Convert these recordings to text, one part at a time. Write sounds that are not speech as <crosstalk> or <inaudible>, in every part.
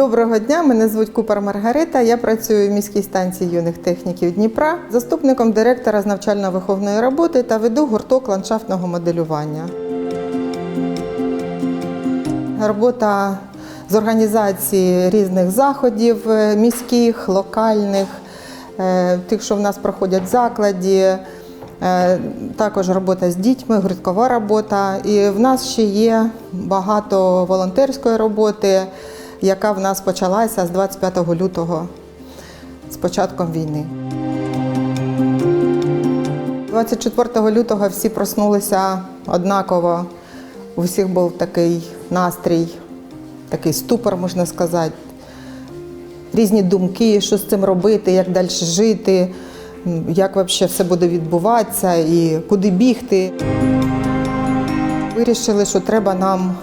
Доброго дня, мене звуть Купар Маргарита. Я працюю в міській станції юних техніків Дніпра, заступником директора з навчально-виховної роботи та веду гурток ландшафтного моделювання. Робота з організації різних заходів е, міських, локальних, е, тих, що в нас проходять в закладі. Е, Також робота з дітьми, гурткова робота. І в нас ще є багато волонтерської роботи, яка в нас почалася з 25 лютого, з початком війни. 24 лютого всі проснулися однаково. У всіх був такий настрій, такий ступор, можна сказати. Різні думки, що з цим робити, як далі жити, як взагалі все буде відбуватися і куди бігти. Вирішили, що треба нам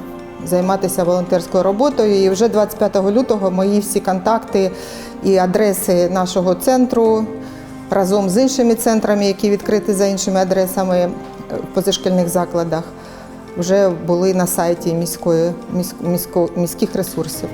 займатися волонтерською роботою. І вже 25 лютого мої всі контакти і адреси нашого центру разом з іншими центрами, які відкриті за іншими адресами е, в позашкільних закладах, вже були на сайті міської, міськ, місько- міських ресурсів.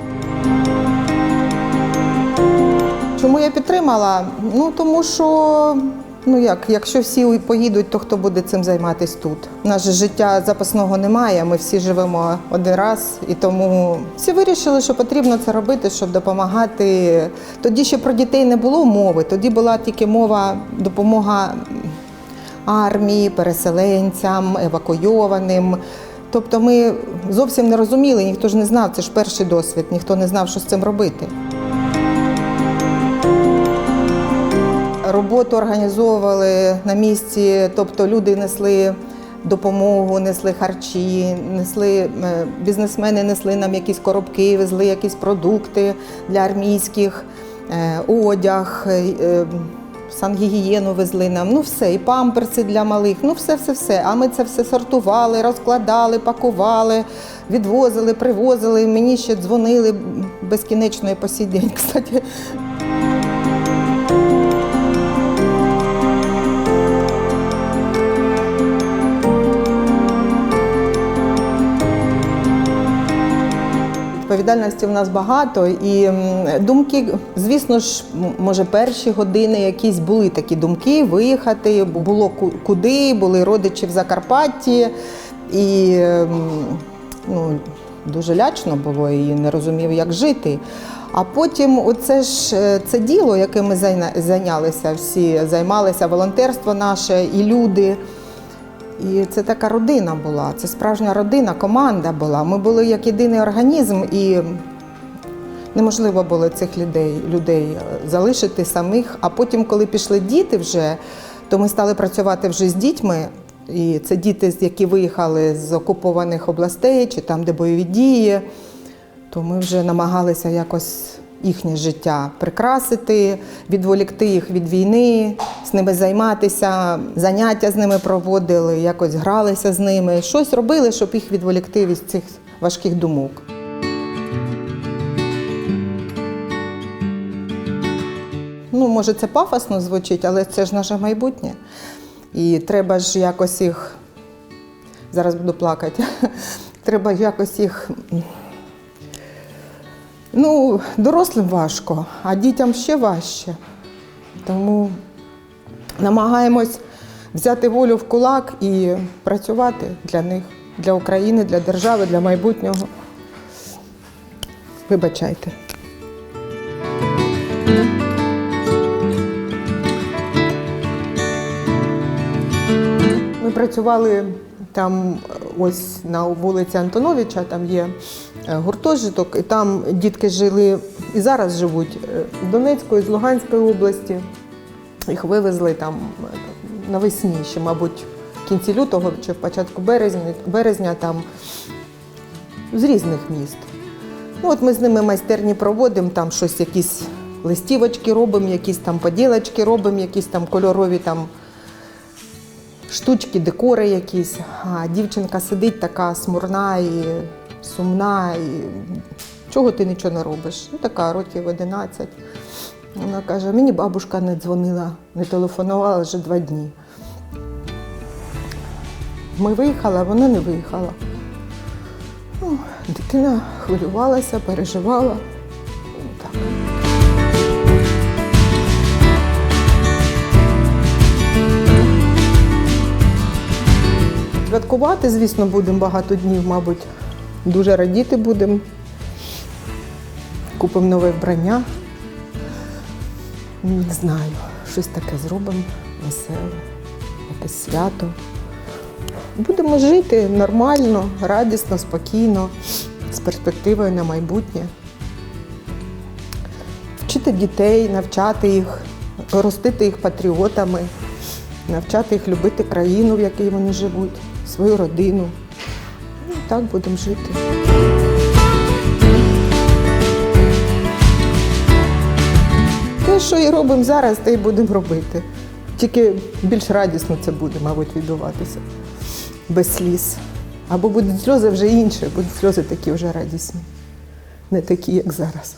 Чому я підтримала? Ну тому що ну як, якщо всі поїдуть, то хто буде цим займатися тут? Же життя запасного немає. Ми всі живемо один раз, і тому всі вирішили, що потрібно це робити, щоб допомагати. Тоді ще про дітей не було мови. Тоді була тільки мова допомога армії, переселенцям, евакуйованим. Тобто ми зовсім не розуміли, ніхто ж не знав, це ж перший досвід, ніхто не знав, що з цим робити. Роботу організовували на місці, тобто люди несли допомогу, несли харчі, несли е, бізнесмени несли нам якісь коробки, везли якісь продукти для армійських, е, одяг, е, сангігієну везли нам. Ну все, і памперси для малих, ну все, все, все. А ми це все сортували, розкладали, пакували, відвозили, привозили. Мені ще дзвонили безкінечно і по сій день, <laughs> кстати. Відповідальності в нас багато, і думки, звісно ж, може, перші години якісь були такі думки виїхати, було куди, були родичі в Закарпатті, і ну, дуже лячно було і не розумів, як жити. А потім оце ж е, це діло, яким ми зайнялися всі, займалися волонтерство наше і люди. І це така родина була, це справжня родина, команда була. Ми були як єдиний організм, і неможливо було цих людей, людей е, залишити самих. А потім, коли пішли діти вже, то ми стали працювати вже з дітьми. І це діти, які виїхали з окупованих областей чи там, де бойові дії, то ми вже намагалися якось їхнє життя прикрасити, відволікти їх від війни, з ними займатися, заняття з ними проводили, якось гралися з ними, щось робили, щоб їх відволікти від цих важких думок. Ну, може, це пафосно звучить, але це ж наше майбутнє. І треба ж якось їх. Зараз буду плакати. <laughs> Треба якось їх. Ну, дорослим важко, а дітям ще важче. Тому намагаємось взяти волю в кулак і працювати для них, для України, для держави, для майбутнього. Вибачайте. Ми працювали там ось на вулиці Антоновича, там є гуртожиток, і там дітки жили і зараз живуть е, з Донецької, з Луганської області. Їх вивезли там е, навесні, ще, мабуть, в кінці лютого чи в початку березня, березня там з різних міст. Ну, от ми з ними майстерні проводимо, там щось, якісь листівочки робимо, якісь там поділочки робимо, якісь там кольорові там штучки, декори якісь. А дівчинка сидить така смурна і сумна, і чого ти нічого не робиш? Ну, Така років 11. Вона каже, мені бабушка не дзвонила, не телефонувала вже два дні. Ми виїхали, а вона не виїхала. Ну, Дитина хвилювалася, переживала. Так. Святкувати, звісно, будемо багато днів, мабуть дуже радіти будемо. Купимо нове вбрання. Не знаю, щось таке зробимо веселе, якесь свято. Будемо жити нормально, радісно, спокійно, з перспективою на майбутнє. Вчити дітей, навчати їх, ростити їх патріотами, навчати їх любити країну, в якій вони живуть, свою родину. Так будемо жити. Те, що і робимо зараз, те й будемо робити. Тільки більш радісно це буде, мабуть, відбуватися. Без сліз. Або будуть сльози вже інші, будуть сльози такі вже радісні, не такі, як зараз.